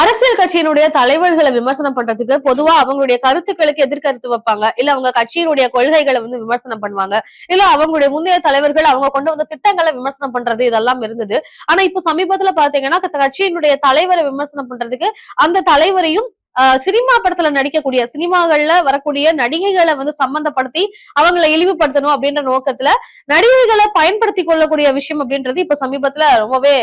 அரசியல் கட்சியினுடைய தலைவர்களை விமர்சனம் பண்றதுக்கு பொதுவா அவங்களுடைய கருத்துக்களுக்கு எதிர்கருத்து வைப்பாங்க. இல்ல அவங்க கட்சியினுடைய கொள்கைகளை வந்து விமர்சனம் பண்ணுவாங்க. இல்ல அவங்களுடைய முந்தைய தலைவர்கள் அவங்க கொண்டு வந்த திட்டங்களை விமர்சனம் பண்றது இதெல்லாம் இருந்தது. ஆனா இப்ப சமீபத்துல பாத்தீங்கன்னா கட்சியினுடைய தலைவரை விமர்சனம் பண்றதுக்கு அந்த தலைவரையும் சினிமா படத்துல நடிக்கக்கூடிய சினிமாகள்ல வரக்கூடிய நடிகைகளை வந்து சம்பந்தப்படுத்தி அவங்களை இழிவுபடுத்தணும் அப்படின்ற நோக்கத்துல நடிகைகளை பயன்படுத்தி கொள்ளக்கூடிய விஷயம் அப்படின்றது இப்ப சமீபத்துல ரொம்பவே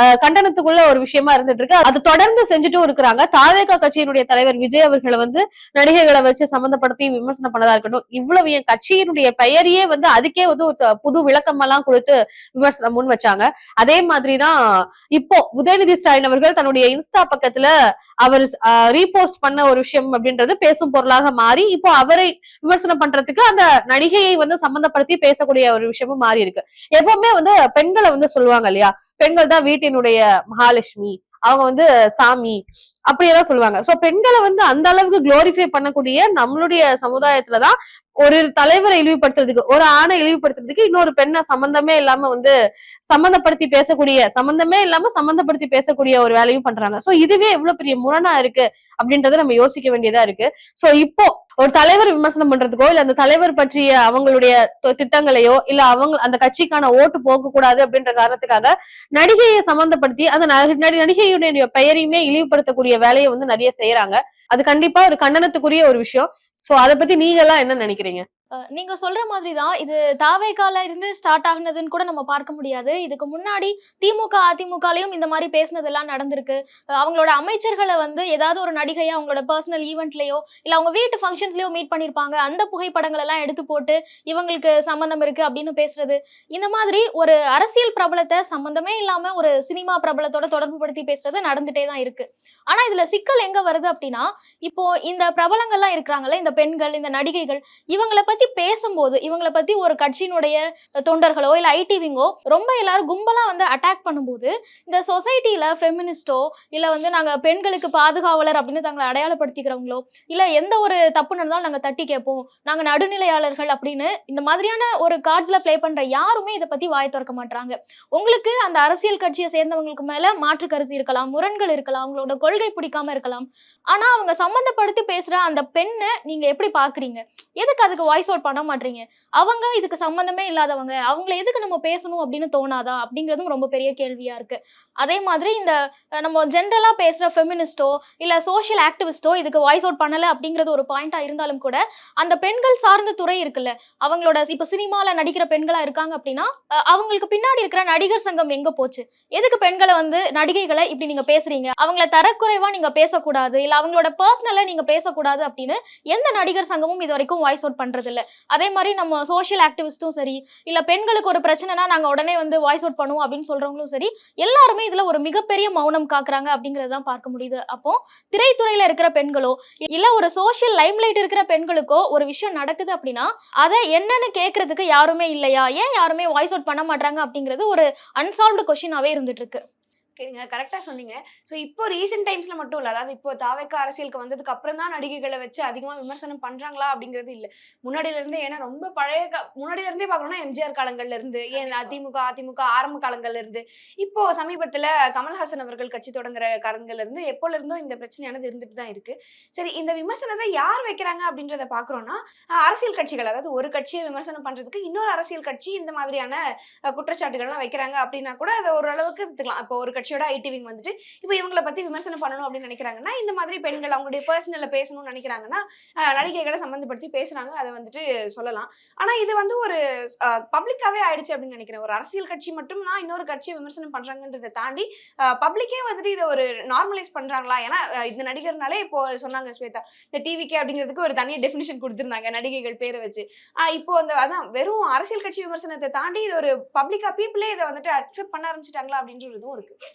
ஆஹ் கண்டனத்துக்குள்ள ஒரு விஷயமா இருந்துட்டு இருக்கு. அது தொடர்ந்து செஞ்சுட்டும் இருக்கிறாங்க. தாவேகா கட்சியினுடைய தலைவர் விஜய் அவர்களை வந்து நடிகைகளை வச்சு சம்பந்தப்படுத்தி விமர்சனம் பண்ணதா இருக்கட்டும் இவ்வளவு என் கட்சியினுடைய பெயரையே வந்து அதுக்கே வந்து ஒரு புது விளக்கம் எல்லாம் கொடுத்து விமர்சனம் முன் வச்சாங்க. அதே மாதிரிதான் இப்போ உதயநிதி ஸ்டாலின் அவர்கள் தன்னுடைய இன்ஸ்டா பக்கத்துல அவர் ரீபோஸ்ட் பண்ண ஒரு விஷயம் அப்படின்றது பேசும் பொருளாக மாறி இப்போ அவரை விமர்சனம் பண்றதுக்கு அந்த நடிகையை வந்து சம்பந்தப்படுத்தி பேசக்கூடிய ஒரு விஷயமும் மாறி இருக்கு. எப்பவுமே வந்து பெண்களை வந்து சொல்லுவாங்க இல்லையா? பெண்கள் தான் வீட்டினுடைய மகாலட்சுமி அவங்க வந்து சாமி அப்படியெல்லாம் சொல்லுவாங்க. சோ பெண்களை வந்து அந்த அளவுக்கு குளோரிஃபை பண்ணக்கூடிய நம்மளுடைய சமுதாயத்துலதான் ஒரு தலைவரை இழிவுபடுத்துறதுக்கு ஒரு ஆணை இழிவுபடுத்துறதுக்கு இன்னொரு பெண்ணை சம்பந்தமே இல்லாம வந்து சம்பந்தப்படுத்தி பேசக்கூடிய சம்பந்தமே இல்லாம சம்பந்தப்படுத்தி பேசக்கூடிய ஒரு வேலையும் பண்றாங்க. சோ இதுவே எவ்வளவு பெரிய முரணா இருக்கு அப்படின்றத நம்ம யோசிக்க வேண்டியதா இருக்கு. சோ இப்போ ஒரு தலைவர் விமர்சனம் பண்றதுக்கோ இல்ல அந்த தலைவர் பற்றிய அவங்களுடைய திட்டங்களையோ இல்ல அவங்க அந்த கட்சிக்கான ஓட்டு போக கூடாது அப்படின்ற காரணத்துக்காக நடிகையை சம்பந்தப்படுத்தி அந்த நடிகையுடைய பெயரையுமே இழிவுபடுத்தக்கூடிய வேலையை வந்து நிறைய செய்யறாங்க அது கண்டிப்பா ஒரு கண்டனத்துக்குரிய ஒரு விஷயம். சோ அதை பத்தி நீங்க எல்லாம் என்ன நினைக்கிறீங்க? நீங்க சொல்ற மாதிரி தான் இது தாவேகால இருந்து ஸ்டார்ட் ஆகுனதுன்னு கூட நம்ம பார்க்க முடியாது. இதுக்கு முன்னாடி திமுக அதிமுகலையும் இந்த மாதிரி பேசுனதெல்லாம் நடந்திருக்கு. அவங்களோட அமைச்சர்களை வந்து ஏதாவது ஒரு நடிகையா அவங்களோட பர்சனல் ஈவெண்ட்லயோ இல்ல அவங்க வீட்டு ஃபங்க்ஷன்ஸ்லயோ மீட் பண்ணியிருப்பாங்க அந்த புகைப்படங்கள் எல்லாம் எடுத்து போட்டு இவங்களுக்கு சம்மந்தம் இருக்கு அப்படின்னு பேசுறது. இந்த மாதிரி ஒரு அரசியல் பிரபலத்தை சம்மந்தமே இல்லாம ஒரு சினிமா பிரபலத்தோட தொடர்பு படுத்தி பேசுறது நடந்துட்டே தான் இருக்கு. ஆனா இதுல சிக்கல் எங்க வருது அப்படின்னா இப்போ இந்த பிரபலங்கள்லாம் இருக்கிறாங்கல்ல இந்த பெண்கள் இந்த நடிகைகள் இவங்களை பத்தி பேசும்போது இவங்களை பத்தி ஒரு கட்சியினுடைய தொண்டர்களோ இல்ல ஐடிவிங்கோ ரொம்ப எல்லாரும் கும்பலா வந்து அட்டாக் பண்ணும்போது இந்த சொசைட்டில ஃபெமினிஸ்டோ இல்ல வந்து நாங்க பெண்களுக்கு பாதுகாவலர் அப்படின்னு தங்களை அடையாளப்படுத்திக்கிறவங்களோ இல்ல எந்த ஒரு தப்பு நடந்தாலும் நாங்க தட்டி கேட்போம் நாங்க நடுநிலையாளர்கள் அப்படின்னு இந்த மாதிரியான ஒரு கார்ட்ஸ்ல பிளே பண்ற யாருமே இதை பத்தி வாய் திறக்க மாட்டாங்க உங்களுக்கு அந்த அரசியல் கட்சியை சேர்ந்தவங்களுக்கு மேல மாற்று கருத்து இருக்கலாம் முரண்கள் இருக்கலாம் அவங்களோட கொள்கை பிடிக்காம இருக்கலாம். ஆனா அவங்க சம்மந்தப்படுத்தி பேசுற அந்த பெண்ணை நீங்க எப்படி பாக்குறீங்க? எதுக்கு அதுக்கு வாய்ஸ் அவுட் பண்ண மாட்டீங்க அவங்க இதுக்கு சம்மந்தமே இல்லாதவங்க அவங்கள எதுக்கு நம்ம பேசணும் அப்படின்னு தோணாதா? அப்படிங்கிறதும் ரொம்ப பெரிய கேள்வியா இருக்கு. அதே மாதிரி இந்த நம்ம ஜென்ரலா பேசுற ஃபெமினிஸ்டோ இல்ல சோஷியல் ஆக்டிவிஸ்டோ இதுக்கு வாய்ஸ் அவுட் பண்ணல அப்படிங்கிறது ஒரு பாயிண்டா இருந்தாலும் கூட அந்த பெண்கள் சார்ந்த துறை இருக்குல்ல அவங்களோட இப்ப சினிமால நடிக்கிற பெண்களா இருக்காங்க அப்படின்னா அவங்களுக்கு பின்னாடி இருக்கிற நடிகர் சங்கம் எங்க போச்சு? எதுக்கு பெண்களை வந்து நடிகைகளை இப்படி நீங்க பேசுறீங்க? அவங்கள தரக்குறைவா நீங்க பேசக்கூடாது இல்ல அவங்களோட பர்சனலை நீங்க பேசக்கூடாது அப்படின்னு எந்த நடிகர் சங்கமும் இது வரைக்கும் வாய்ஸ் அவுட் பண்றது இல்ல அதே மாதிரி நம்ம சோஷியல் ஆக்டிவிஸ்ட்டும் சரி இல்ல பெண்களுக்கு ஒரு பிரச்சனைனா நாங்க உடனே வந்து வாய்ஸ் அவுட் பண்ணுவோம் அப்படின்னு சொல்றவங்களும் சரி எல்லாருமே இதுல ஒரு மிகப்பெரிய மௌனம் காக்குறாங்க அப்படிங்கறதான் பார்க்க முடியுது. அப்போ திரைத்துறையில இருக்கிற பெண்களோ இல்ல ஒரு சோஷியல் லைம்லைட் இருக்கிற பெண்களுக்கோ ஒரு விஷயம் நடக்குது அப்படின்னா அதை என்னன்னு கேட்கறதுக்கு யாருமே இல்லையா? ஏன் யாருமே வாய்ஸ் அவுட் பண்ண மாட்டாங்க அப்படிங்கிறது ஒரு அன்சால்வ்டு கொஸ்டினாவே இருந்துட்டு இருக்கு. ஓகே நீங்க கரெக்டா சொன்னீங்க. ஸோ இப்போ ரீசெண்ட் டைம்ஸ்ல மட்டும் இல்ல அதாவது இப்போ தாவேக்கா அரசியலுக்கு வந்ததுக்கு அப்புறம் தான் நடிகைகளை வச்சு அதிகமா விமர்சனம் பண்றாங்களா அப்படிங்கிறது இல்ல. முன்னாடில இருந்தே ஏன்னா ரொம்ப பழைய இருந்தே பாக்கணும்னா எம்ஜிஆர் காலங்கள்ல இருந்து ஏன் அதிமுக அதிமுக ஆரம்ப காலங்கள்ல இருந்து இப்போ சமீபத்துல கமல்ஹாசன் அவர்கள் கட்சி தொடங்குற காலங்கள்ல இருந்து எப்போல இருந்தும் இந்த பிரச்சனையானது இருந்துட்டு தான் இருக்கு. சரி இந்த விமர்சனத்தை யார் வைக்கிறாங்க அப்படின்றத பாக்குறோம்னா அரசியல் கட்சிகள் அதாவது ஒரு கட்சியை விமர்சனம் பண்றதுக்கு இன்னொரு அரசியல் கட்சி இந்த மாதிரியான குற்றச்சாட்டுகள்லாம் வைக்கிறாங்க அப்படின்னா கூட அதை ஓரளவுக்கு எடுத்துக்கலாம் இப்போ ஒரு கட்சியோட ஐடி ஐடிவிங் வந்துட்டு இப்போ இவங்களை பற்றி விமர்சனம் பண்ணணும் அப்படின்னு நினைக்கிறாங்கன்னா இந்த மாதிரி பெண்கள் அவங்களுடைய பர்சனலில் பேசணும்னு நினைக்கிறாங்கன்னா நடிகைகளை சம்மந்தப்படுத்தி பேசுகிறாங்க அதை வந்துட்டு சொல்லலாம். ஆனால் இது வந்து ஒரு பப்ளிக்காகவே ஆயிடுச்சு அப்படின்னு நினைக்கிறேன். ஒரு அரசியல் கட்சி மட்டும் தான் இன்னொரு கட்சியை விமர்சனம் பண்றாங்கன்றதை தாண்டி பப்ளிக்கே வந்துட்டு இதை ஒரு நார்மலைஸ் பண்றாங்களா? ஏன்னா இந்த நடிகர்னாலே இப்போ சொன்னாங்க ஸ்வேதா இந்த டிவிக்கே அப்படிங்கிறதுக்கு ஒரு தனியாக டெஃபினிஷன் கொடுத்துருந்தாங்க நடிகைகள் பேரை வச்சு. இப்போ அந்த அதான் வெறும் அரசியல் கட்சி விமர்சனத்தை தாண்டி இது ஒரு பப்ளிக்கா பீப்புளே இதை வந்துட்டு அக்செப்ட் பண்ண ஆரம்பிச்சிட்டாங்களா அப்படின்ற ஒரு இதுவும் இருக்கு.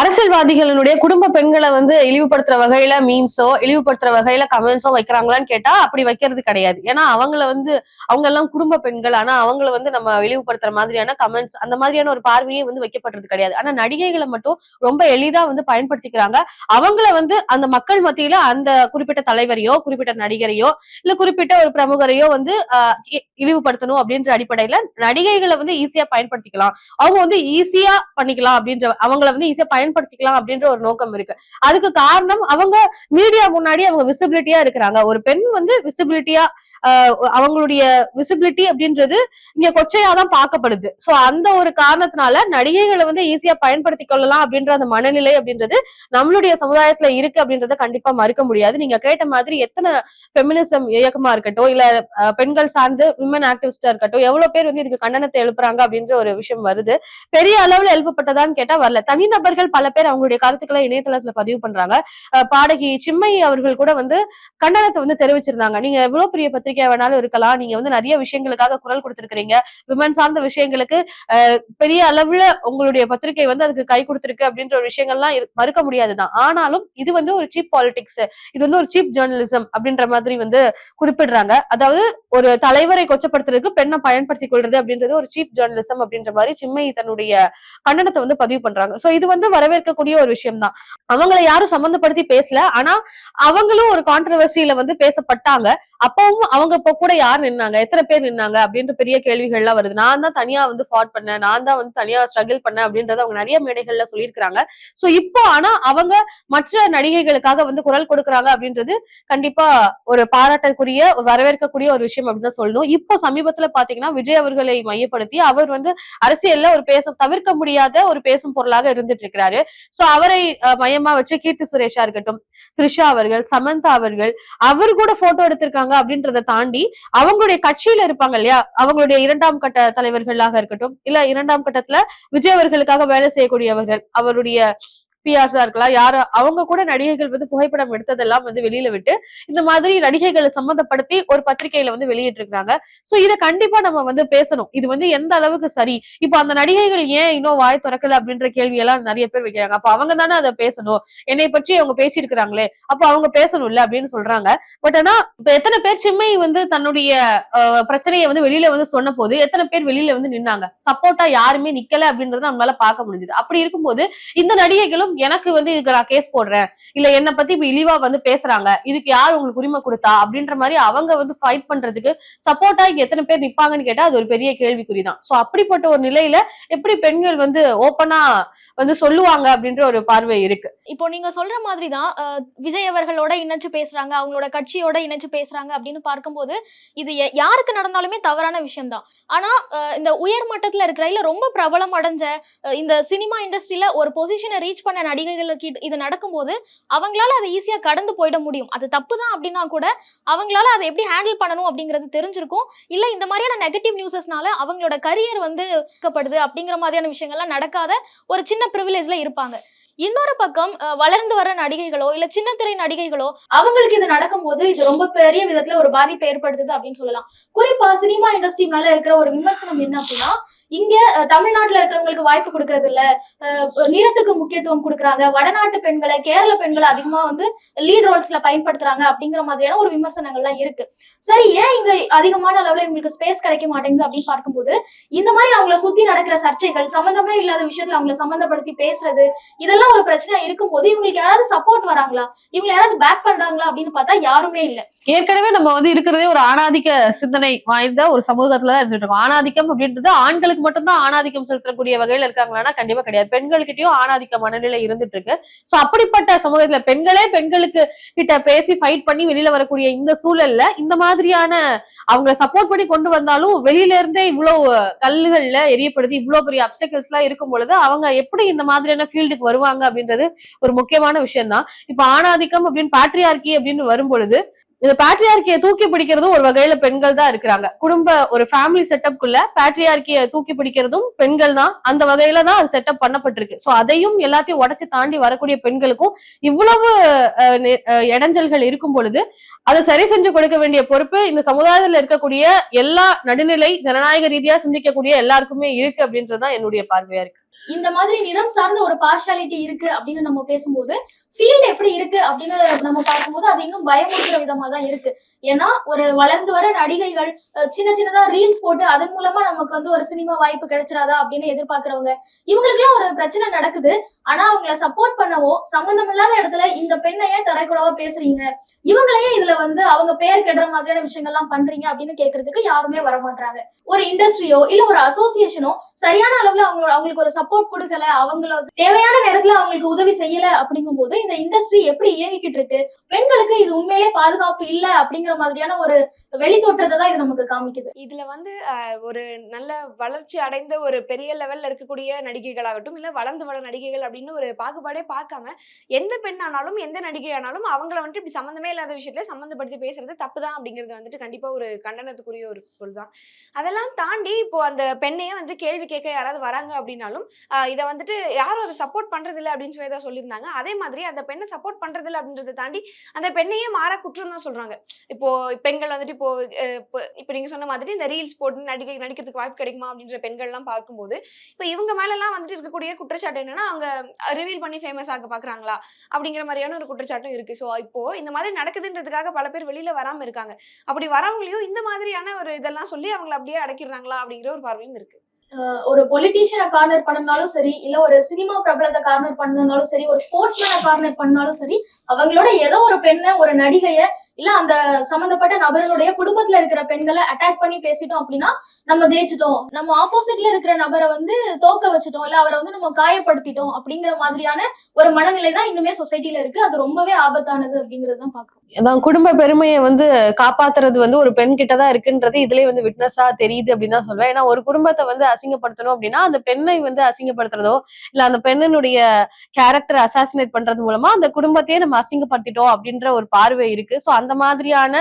அரசியல்வாதிகளினுடைய குடும்ப பெண்களை வந்து இழிவுபடுத்துற வகையில மீம்ஸோ இழிவுபடுத்துற வகையில கமெண்ட்ஸோ வைக்கிறாங்களான்னு கேட்டா அப்படி வைக்கிறது கிடையாது. ஏன்னா அவங்கள வந்து அவங்க எல்லாம் குடும்ப பெண்கள். ஆனா அவங்கள வந்து நம்ம இழிவுபடுத்துற மாதிரியான கமெண்ட்ஸ் அந்த மாதிரியான ஒரு பார்வையே வந்து வைக்கப்படுறது கிடையாது. ஆனா நடிகைகளை மட்டும் ரொம்ப எளிதா வந்து பயன்படுத்திக்கிறாங்க. அவங்கள வந்து அந்த மக்கள் மத்தியில அந்த குறிப்பிட்ட தலைவரையோ குறிப்பிட்ட நடிகரையோ இல்ல குறிப்பிட்ட ஒரு பிரமுகரையோ வந்து ஆஹ் இழிவுபடுத்தணும் அப்படின்ற அடிப்படையில நடிகைகளை வந்து ஈஸியா பயன்படுத்திக்கலாம். அவங்க வந்து ஈஸியா பண்ணிக்கலாம் அப்படின்ற அவங்கள வந்து ஈஸியா பயன்படுத்திக்கலாம் அப்படின்ற ஒரு நோக்கம் இருக்கு. அதுக்கு காரணம் அவங்க மீடியா முன்னாடி அவங்க விசிபிலிட்டியா இருக்கிறாங்க. ஒரு பெண் வந்து விசிபிலிட்டியா அவங்களுடைய விசிபிலிட்டி அப்படின்றது இங்க கொச்சையா தான் பார்க்கப்படுது. சோ அந்த ஒரு காரணத்தினால நடிகைகளை வந்து ஈஸியா பயன்படுத்தி கொள்ளலாம் அப்படின்ற அந்த மனநிலை அப்படின்றது நம்மளுடைய சமுதாயத்துல இருக்கு அப்படின்றத கண்டிப்பா மறுக்க முடியாது. நீங்க கேட்ட மாதிரி எத்தனை பெமினிசம் இயக்கமா இருக்கட்டும் இல்ல பெண்கள் சார்ந்து விமன் ஆக்டிவிஸ்டா இருக்கட்டும் எவ்வளவு பேர் வந்து இதுக்கு கண்டனத்தை எழுப்புறாங்க அப்படின்ற ஒரு விஷயம் வருது. பெரிய அளவுல எழுப்பப்பட்டதான்னு கேட்டா வரல. தனி தனிநபர்கள் பல பேர் அவங்களுடைய கருத்துக்களை இணையதளத்துல பதிவு பண்றாங்க. பாடகி சிம்மை அவர்கள் கூட வந்து கண்டனத்தை வந்து தெரிவிச்சிருந்தாங்க. நீங்க எவ்வளவு பெரிய பத்திரிகை வேணாலும் இருக்கலாம். நீங்க வந்து நிறைய விஷயங்களுக்காக குரல் கொடுத்திருக்கிறீங்க. விமன் சார்ந்த விஷயங்களுக்கு பெரிய அளவுல உங்களுடைய பத்திரிகை வந்து அதுக்கு கை கொடுத்திருக்கு அப்படின்ற ஒரு விஷயங்கள்லாம் மறுக்க முடியாதுதான். ஆனாலும் இது வந்து ஒரு சீப் பாலிடிக்ஸ் இது வந்து ஒரு சீப் ஜேர்னலிசம் அப்படின்ற மாதிரி வந்து குறிப்பிடுறாங்க. அதாவது ஒரு தலைவரை கொச்சப்படுத்துறதுக்கு பெண்ணை பயன்படுத்திக் கொள்றது அப்படின்றது ஒரு சீப் ஜேர்னலிசம் அப்படின்ற மாதிரி சிம்மை தன்னுடைய கண்டனத்தை வந்து பதிவு பண்றாங்க. சோ இது வந்து வரவேற்கக்கூடிய ஒரு விஷயம் தான் அவங்களை யாரும் சம்மந்தப்படுத்தி பேசல. ஆனா அவங்களும் ஒரு கான்ட்ரவர்சியில வந்து பேசப்பட்டாங்க. அப்பவும் அவங்க இப்ப கூட யார் நின்னாங்க? எத்தனை பேர் நின்னாங்க? அப்படின்ற பெரிய கேள்விகள்லாம் வருது. நான் தான் தனியா வந்து ஃபாட் பண்ணேன். நான் தான் வந்து தனியா ஸ்ட்ரகிள் பண்ணேன் அப்படின்றத அவங்க நிறைய மேடைகள்ல சொல்லியிருக்காங்க சோ இப்போ ஆனா அவங்க மற்ற நடிகைகளுக்காக வந்து குரல் கொடுக்குறாங்க அப்படின்றது கண்டிப்பா ஒரு பாராட்டக்கூடிய ஒரு வரவேற்கக்கூடிய ஒரு விஷயம் அப்படின்னு தான் சொல்லணும். இப்போ சமீபத்துல பாத்தீங்கன்னா விஜய் அவர்களை மையப்படுத்தி அவர் வந்து அரசியல்ல ஒரு பேசும் தவிர்க்க முடியாத ஒரு பேசும் பொருளாக இருந்துட்டு இருக்கிறாரு. சோ அவரை மைய மையமா வச்சு கீர்த்தி சுரேஷா இருக்கட்டும் த்ரிஷா அவர்கள் சமந்தா அவர்கள் அவர் கூட போட்டோ எடுத்திருக்காங்க அப்படின்றத தாண்டி அவங்களுடைய கட்சியில இருப்பாங்க இல்லையா? அவங்களுடைய இரண்டாம் கட்ட தலைவர்களாக இருக்கட்டும் இல்ல இரண்டாம் கட்டத்துல விஜய் அவர்களுக்காக வேலை செய்யக்கூடியவர்கள் அவருடைய பிஆர்ஸா இருக்கலாம். யாரு அவங்க கூட நடிகைகள் வந்து புகைப்படம் எடுத்ததெல்லாம் வந்து வெளியில விட்டு இந்த மாதிரி நடிகைகளை சம்மந்தப்படுத்தி ஒரு பத்திரிகையில வந்து வெளியிட்டு இருக்காங்க சோ இதை கண்டிப்பா நம்ம வந்து பேசணும். இது வந்து எந்த அளவுக்கு சரி? இப்ப அந்த நடிகைகள் ஏன் இன்னும் வாய் திறக்கல அப்படின்ற கேள்வி எல்லாம் நிறைய பேர் வைக்கிறாங்க. அப்ப அவங்க தானே அதை பேசணும்? என்னை பற்றி அவங்க பேசியிருக்கிறாங்களே. அப்ப அவங்க பேசணும்ல அப்படின்னு சொல்றாங்க. பட் ஆனா இப்ப எத்தனை பேர் சிம்மை வந்து தன்னுடைய பிரச்சனையை வந்து வெளியில வந்து சொன்ன போது எத்தனை பேர் வெளியில வந்து நின்னாங்க? சப்போர்ட்டா யாருமே நிக்கல அப்படின்றத நம்மளால பார்க்க முடிஞ்சது. அப்படி இருக்கும்போது இந்த நடிகைகளும் எனக்கு வந்து இதுக்கு நான் கேஸ் போடுறேன். இல்ல என்ன பத்தி இப்ப இழிவா வந்து பேசுறாங்க. இதுக்கு யார் உங்களுக்கு உரிமை கொடுத்தா? அப்படின்ற மாதிரி அவங்க வந்து ஃபைட் பண்றதுக்கு சப்போர்ட்டா இங்க எத்தனை பேர் நிப்பாங்கன்னு கேட்டா அது ஒரு பெரிய கேள்விக்குறிதான். சோ அப்படிப்பட்ட ஒரு நிலையில எப்படி பெண்கள் வந்து ஓப்பனா வந்து சொல்லுவாங்க அப்படின்ற ஒரு பார்வை இருக்கு. இப்போ நீங்க சொல்ற மாதிரி தான் விஜய் அவர்களோட இணைச்சு பேசுறாங்க அவங்களோட கட்சியோட இணைச்சு பேசுறாங்க அப்படின்னு பார்க்கும்போது இது யாருக்கு நடந்தாலுமே தவறான விஷயம் தான் ஆனா இந்த உயர் மட்டத்துல இருக்கிற இல்ல ரொம்ப பிரபலம் அடைஞ்ச இந்த சினிமா இண்டஸ்ட்ரியில ஒரு பொசிஷனை ரீச் பண்ண நடிகைகளுக்கு இது- நடக்கும்போது அவங்களால அதை ஈஸியாக கடந்து போயிட முடியும். அது தப்பு தான் அப்படின்னா கூட அவங்களால அதை எப்படி ஹேண்டில் பண்ணணும் அப்படிங்கிறது தெரிஞ்சிருக்கும். இல்லை இந்த மாதிரியான நெகட்டிவ் நியூஸஸ்னால அவங்களோட கரியர் வந்து இருக்கப்படுது அப்படிங்கிற மாதிரியான விஷயங்கள்லாம் நடக்காத ஒரு சின்ன ப்ரிவிலேஜில் இருப்பாங்க. இன்னொரு பக்கம் வளர்ந்து வர நடிகைகளோ இல்ல சின்ன திரை நடிகைகளோ அவங்களுக்கு இது நடக்கும்போது இது ரொம்ப பெரிய விதத்துல ஒரு பாதிப்பை ஏற்படுத்துது அப்படின்னு சொல்லலாம். குறிப்பா சினிமா இண்டஸ்ட்ரி மேல இருக்கிற ஒரு விமர்சனம் என்ன அப்படின்னா இங்க தமிழ்நாட்டுல இருக்கிறவங்களுக்கு வாய்ப்பு கொடுக்கறது இல்ல. நிறத்துக்கு முக்கியத்துவம் கொடுக்குறாங்க. வடநாட்டு பெண்களை கேரள பெண்களை அதிகமா வந்து லீட் ரோல்ஸ்ல பயன்படுத்துறாங்க அப்படிங்கிற மாதிரியான ஒரு விமர்சனங்கள்லாம் இருக்கு. சரி ஏன் இங்க அதிகமான அளவுல இவங்களுக்கு ஸ்பேஸ் கிடைக்க மாட்டேங்குது அப்படின்னு பார்க்கும்போது இந்த மாதிரி அவங்கள சுத்தி நடக்கிற சர்ச்சைகள் சம்பந்தமே இல்லாத விஷயத்துல அவங்கள சம்பந்தப்படுத்தி பேசுறது இதெல்லாம் ஒரு பிரச்சனை இருக்கும்போது இவங்களுக்கு யாராவது சப்போர்ட் வராங்களா? இவங்க யாராவது பேக் பண்றாங்களா அப்படின்னு பார்த்தா யாருமே இல்ல. ஏற்கனவே நம்ம வந்து இருக்கிறதே ஒரு ஆணாதிக்க சிந்தனை வாய்ந்த ஒரு சமூகத்துல தான் இருந்துட்டு இருக்கோம். ஆணாதிக்கம் அப்படின்றது ஆண்களுக்கு மட்டும்தான் ஆணாதிக்கம் செலுத்தக்கூடிய வகையில இருக்காங்களா கண்டிப்பா கிடையாது. பெண்கள்கிட்டயும் ஆணாதிக்க மனநிலை இருந்துட்டு இருக்கு. சோ அப்படிப்பட்ட சமூகத்துல பெண்களே பெண்களுக்கு கிட்ட பேசி ஃபைட் பண்ணி வெளியில வரக்கூடிய இந்த சூழல்ல இந்த மாதிரியான அவங்க சப்போர்ட் பண்ணி கொண்டு வந்தாலும் வெளியில இருந்தே இவ்வளவு கல்லுகள்ல எரியப்படுது இவ்வளவு பெரிய அப்டக்கிள்ஸ் எல்லாம் இருக்கும் பொழுது அவங்க எப்படி இந்த மாதிரியான ஃபீல்டுக்கு வருவாங்க? அப்படின்றது ஒரு முக்கியமான விஷயம் தான் இப்ப ஆணாதிக்கம் அப்படின்னு பேட்ரியார்கி அப்படின்னு வரும் பொழுது இந்த பேட்ரியார்கியை தூக்கி பிடிக்கிறதும் ஒரு வகையில பெண்கள் தான் இருக்கிறாங்க. குடும்ப ஒரு ஃபேமிலி செட்டப்குள்ள பேட்ரியார்கியை தூக்கி பிடிக்கிறதும் பெண்கள் தான். அந்த வகையில தான் அது செட்டப் பண்ணப்பட்டிருக்கு. சோ அதையும் எல்லாத்தையும் உடைச்சு தாண்டி வரக்கூடிய பெண்களுக்கும் இவ்வளவு அஹ், இடைஞ்சல்கள் இருக்கும் பொழுது அதை சரி செஞ்சு கொடுக்க வேண்டிய பொறுப்பு இந்த சமுதாயத்துல இருக்கக்கூடிய எல்லா நடுநிலை ஜனநாயக ரீதியா சிந்திக்கக்கூடிய எல்லாருக்குமே இருக்கு அப்படின்றதுதான் என்னுடைய பார்வையா இருக்கு. இந்த மாதிரி நிறம் சார்ந்த ஒரு பார்ஷாலிட்டி இருக்கு அப்படின்னு நம்ம பேசும்போது ஃபீல்டு எப்படி இருக்கு அப்படின்னு நம்ம பார்க்கும்போது அது இன்னும் பயமுறுத்துற விதமா தான் இருக்கு. ஏன்னா ஒரு வளர்ந்து வர நடிகைகள் சின்ன சின்னதா ரீல்ஸ் போட்டு அதன் மூலமா நமக்கு வந்து ஒரு சினிமா வாய்ப்பு கிடைச்சிடாதா அப்படின்னு எதிர்பார்க்கறவங்க இவங்களுக்குலாம் ஒரு பிரச்சனை நடக்குது. ஆனா அவங்கள சப்போர்ட் பண்ணவோ சம்பந்தமில்லாத இடத்துல இந்த பெண்ணையே ஏன் தரைக்குறவா பேசுறீங்க? இவங்களையே இதுல வந்து அவங்க பேர் கெடுற மாதிரியான விஷயங்கள்லாம் பண்றீங்க அப்படின்னு கேட்கறதுக்கு யாருமே வர மாட்டாங்க ஒரு இண்டஸ்ட்ரியோ இல்ல ஒரு அசோசியேஷனோ சரியான அளவுல அவங்களோட அவங்களுக்கு ஒரு சப்போர்ட் சப்போர்ட் கொடுக்கல அவங்களுக்கு தேவையான நேரத்துல அவங்களுக்கு உதவி செய்யல அப்படிங்கும் போது இந்த இண்டஸ்ட்ரி எப்படி இயங்கிக்கிட்டு இருக்கு? பெண்களுக்கு இது உண்மையிலே பாதுகாப்பு இல்ல அப்படிங்கிற மாதிரியான ஒரு வெளி தோற்றத்தை தான் இது நமக்கு காமிக்குது. இதுல வந்து ஒரு நல்ல வளர்ச்சி அடைந்த ஒரு பெரிய லெவல்ல இருக்கக்கூடிய நடிகைகளாகட்டும் இல்ல வளர்ந்து வர நடிகைகள் அப்படின்னு ஒரு பாகுபாடே பார்க்காம எந்த பெண் ஆனாலும் எந்த நடிகை ஆனாலும் அவங்கள வந்துட்டு இப்படி சம்மந்தமே இல்லாத விஷயத்துல சம்மந்தப்படுத்தி பேசுறது தப்பு தான் அப்படிங்கிறது வந்துட்டு கண்டிப்பா ஒரு கண்டனத்துக்குரிய ஒரு பொருள் தான். அதெல்லாம் தாண்டி இப்போ அந்த பெண்ணையே வந்து கேள்வி கேட்க யாராவது வராங்க அப்படின்னாலும் இதை வந்துட்டு யாரும் அதை சப்போர்ட் பண்றதில்லை அப்படின்னு சொல்லி தான் சொல்லியிருந்தாங்க. அதே மாதிரி அந்த பெண்ணை சப்போர்ட் பண்றதில்லை அப்படின்றத தாண்டி அந்த பெண்ணையே மாற குற்றம் தான் சொல்றாங்க. இப்போ பெண்கள் வந்துட்டு இப்போ இப்போ நீங்க சொன்ன மாதிரி இந்த ரீல்ஸ் போட்டு நடிக்க நடிக்கிறதுக்கு வாய்ப்பு கிடைக்குமா அப்படின்ற பெண்கள்லாம் பார்க்கும்போது இப்போ இவங்க மேலெல்லாம் வந்துட்டு இருக்கக்கூடிய குற்றச்சாட்டு என்னன்னா அவங்க ரிவீல் பண்ணி ஃபேமஸ் ஆக பாக்குறாங்களா அப்படிங்கிற மாதிரியான ஒரு குற்றச்சாட்டும் இருக்கு. ஸோ இப்போ இந்த மாதிரி நடக்குதுன்றதுக்காக பல பேர் வெளியில வராம இருக்காங்க. அப்படி வரவங்களையும் இந்த மாதிரியான ஒரு இதெல்லாம் சொல்லி அவங்கள அப்படியே அடக்கிடுறாங்களா அப்படிங்கிற ஒரு பார்வையும் இருக்கு. ஒரு பொலிட்டீஷியனை கார்னர் பண்ணனாலும் சரி இல்ல ஒரு சினிமா பிரபலத்தை கார்னர் பண்ணனாலும் சரி ஒரு ஸ்போர்ட்ஸ் மேனை கார்னர் பண்ணாலும் சரி அவங்களோட ஏதோ ஒரு பெண்ணை ஒரு நடிகைய இல்ல அந்த சம்பந்தப்பட்ட நபர்களுடைய குடும்பத்துல இருக்கிற பெண்களை அட்டாக் பண்ணி பேசிட்டோம் அப்படின்னா நம்ம ஜெயிச்சிட்டோம். நம்ம ஆப்போசிட்ல இருக்கிற நபரை வந்து தோக்க வச்சுட்டோம். இல்ல அவரை வந்து நம்ம காயப்படுத்திட்டோம் அப்படிங்கிற மாதிரியான ஒரு மனநிலை தான் இன்னுமே சொசைட்டில இருக்கு. அது ரொம்பவே ஆபத்தானது அப்படிங்கறது தான் பாக்குறோம் அதான் குடும்ப பெருமையை வந்து காப்பாத்துறது வந்து ஒரு பெண் கிட்ட தான் இருக்குன்றது இதுலயே வந்து விட்னஸா தெரியுது அப்படின்னு தான் சொல்லுவேன் ஏன்னா ஒரு குடும்பத்தை வந்து அசிங்கப்படுத்தணும் அப்படின்னா அந்த பெண்ணை வந்து அசிங்கப்படுத்துறதோ இல்ல அந்த பெண்ணினுடைய கேரக்டர் அசாசினேட் பண்றது மூலமா அந்த குடும்பத்தையே நம்ம அசிங்கப்படுத்திட்டோம் அப்படின்ற ஒரு பார்வை இருக்கு. சோ அந்த மாதிரியான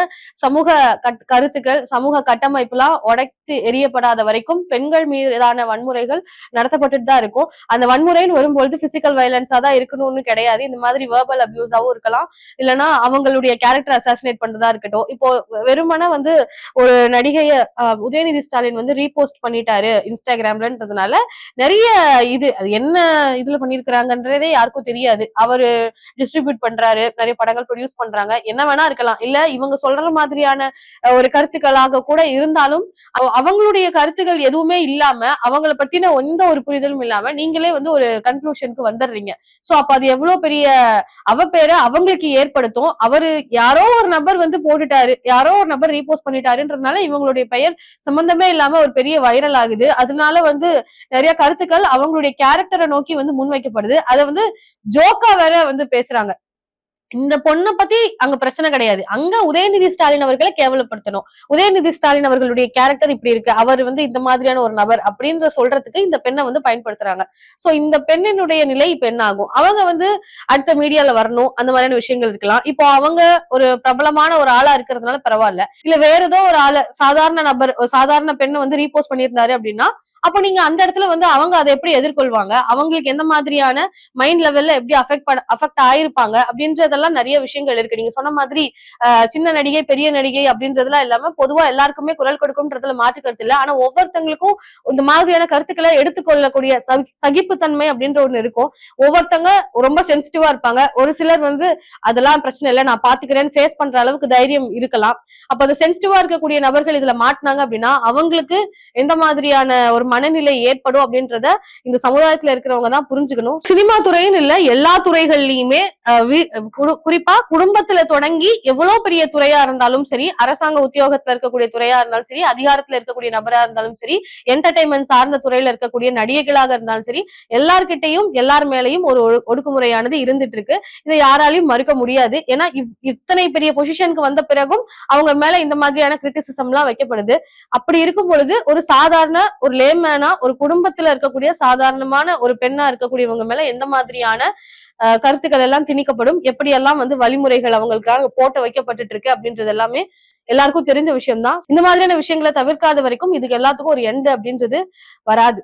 சமூக கட்- கருத்துக்கள் சமூக கட்டமைப்புலாம் உடைத்து எரியப்படாத வரைக்கும் பெண்கள் மீதான வன்முறைகள் நடத்தப்பட்டுட்டு தான் இருக்கும். அந்த வன்முறைன்னு வரும்பொழுது பிசிக்கல் வயலன்ஸா தான் இருக்கணும்னு கிடையாது. இந்த மாதிரி வேர்பல் அபியூஸாவும் இருக்கலாம். இல்லைன்னா அவங்களுடைய கேரக்டர் அசாசினேட் பண்றதா இருக்கட்டும். இப்போ வெறுமனா வந்து ஒரு நடிகைய உதயநிதி ஸ்டாலின் வந்து ரீபோஸ்ட் பண்ணிட்டாரு இன்ஸ்டாகிராம்லன்றதுனால நிறைய இது அது என்ன இதுல பண்ணிருக்கிறாங்கன்றதே யாருக்கும் தெரியாது. அவரு டிஸ்ட்ரிபியூட் பண்றாரு நிறைய படங்கள் ப்ரொடியூஸ் பண்றாங்க. என்ன வேணா இருக்கலாம். இல்ல இவங்க சொல்ற மாதிரியான ஒரு கருத்துக்களாக கூட இருந்தாலும் அவ- அவங்களுடைய கருத்துக்கள் எதுவுமே இல்லாம அவங்கள பத்தின எந்த ஒரு புரிதலும் இல்லாம நீங்களே வந்து ஒரு கன்க்ளூஷனுக்கு வந்துடுறீங்க. சோ அப்ப அது எவ்வளவு பெரிய அவ பேரை அவங்களுக்கு ஏற்படுத்தும். அவரு யாரோ ஒரு நபர் வந்து போட்டுட்டாரு யாரோ ஒரு நபர் ரீபோஸ்ட் பண்ணிட்டாருன்றதுனால இவங்களுடைய பெயர் சம்பந்தமே இல்லாம ஒரு பெரிய வைரல் ஆகுது. அதனால வந்து நிறைய கருத்துக்கள் அவங்களுடைய கேரக்டரை நோக்கி வந்து முன்வைக்கப்படுது. அதை வந்து ஜோக்கா வேற வந்து பேசுறாங்க. இந்த பொண்ணை பத்தி அங்க பிரச்சனை கிடையாது. அங்க உதயநிதி ஸ்டாலின் அவர்களை கேவலப்படுத்தணும். உதயநிதி ஸ்டாலின் அவர்களுடைய கேரக்டர் இப்படி இருக்கு. அவர் வந்து இந்த மாதிரியான ஒரு நபர் அப்படின்ற சொல்றதுக்கு இந்த பெண்ணை வந்து பயன்படுத்துறாங்க. சோ இந்த பெண்ணினுடைய நிலை இப்ப என்ன ஆகும்? அவங்க வந்து அடுத்த மீடியால வரணும். அந்த மாதிரியான விஷயங்கள் இருக்கலாம். இப்போ அவங்க ஒரு பிரபலமான ஒரு ஆளா இருக்கிறதுனால பரவாயில்ல. இல்ல வேற ஏதோ ஒரு ஆளு சாதாரண நபர் சாதாரண பெண்ணை வந்து ரீபோஸ்ட் பண்ணியிருந்தாரு அப்படின்னா அப்போ நீங்க அந்த இடத்துல வந்து அவங்க அதை எப்படி எதிர்கொள்வாங்க? அவங்களுக்கு எந்த மாதிரியான மைண்ட் லெவல்ல எப்படி அஃபெக்ட் அஃபெக்ட் ஆயிருப்பாங்க? அப்படின்றதெல்லாம் நிறைய விஷயங்கள் இருக்கு. நீங்க சொன்ன மாதிரி ஆஹ் சின்ன நடிகை பெரிய நடிகை அப்படின்றதுலாம் இல்லாம பொதுவா எல்லாருக்குமே குரல் கொடுக்கும்ன்றதுல மாற்று கருத்து இல்லை. ஆனா ஒவ்வொருத்தங்களுக்கும் இந்த மாதிரியான கருத்துக்களை எடுத்துக்கொள்ளக்கூடிய சகி- சகிப்புத்தன்மை அப்படின்ற ஒண்ணு இருக்கும். ஒவ்வொருத்தங்க ரொம்ப சென்சிட்டிவா இருப்பாங்க. ஒரு சிலர் வந்து அதெல்லாம் பிரச்சனை இல்லை நான் பாத்துக்கிறேன்னு ஃபேஸ் பண்ற அளவுக்கு தைரியம் இருக்கலாம். அப்ப அந்த சென்சிட்டிவா இருக்கக்கூடிய நபர்கள் இதுல மாட்டினாங்க அப்படின்னா அவங்களுக்கு எந்த மாதிரியான ஒரு மனநிலை ஏற்படும் அப்படின்றத இந்த சமுதாயத்துல இருக்கிறவங்க தான் புரிஞ்சுக்கணும். சினிமா துறைன்னு இல்ல எல்லா துறைகள்லயுமே குறிப்பா குடும்பத்துல தொடங்கி எவ்வளவு பெரிய துறையா இருந்தாலும் சரி அரசாங்க உத்தியோகத்துல இருக்கக்கூடிய துறையா இருந்தாலும் சரி அதிகாரத்துல இருக்கக்கூடிய நபரா இருந்தாலும் சரி என்டர்டைன்மெண்ட் சார்ந்த துறையில இருக்கக்கூடிய நடிகைகளாக இருந்தாலும் சரி எல்லார்கிட்டையும் எல்லார் மேலயும் ஒரு ஒடுக்குமுறையானது இருந்துட்டு இருக்கு இதை யாராலையும் மறுக்க முடியாது. ஏன்னா இவ்- இத்தனை பெரிய பொசிஷனுக்கு வந்த பிறகும் அவங்க மேல இந்த மாதிரியான கிரிட்டிசிசம் எல்லாம் வைக்கப்படுது. அப்படி இருக்கும் பொழுது ஒரு சாதாரண ஒரு லேமேனா ஒரு குடும்பத்துல இருக்கக்கூடிய சாதாரணமான ஒரு பெண்ணா இருக்கக்கூடியவங்க மேல எந்த மாதிரியான கருத்துக்கள் எல்லாம் திணிக்கப்படும்? எப்படி எல்லாம் வந்து வழிமுறைகள் அவங்களுக்காக போட்டு வைக்கப்பட்டுட்டு இருக்கு அப்படின்றது எல்லாமே எல்லாருக்கும் தெரிஞ்ச விஷயம் தான் இந்த மாதிரியான விஷயங்களை தவிர்க்காத வரைக்கும் இதுக்கு எல்லாத்துக்கும் ஒரு எண்டு அப்படின்றது வராது.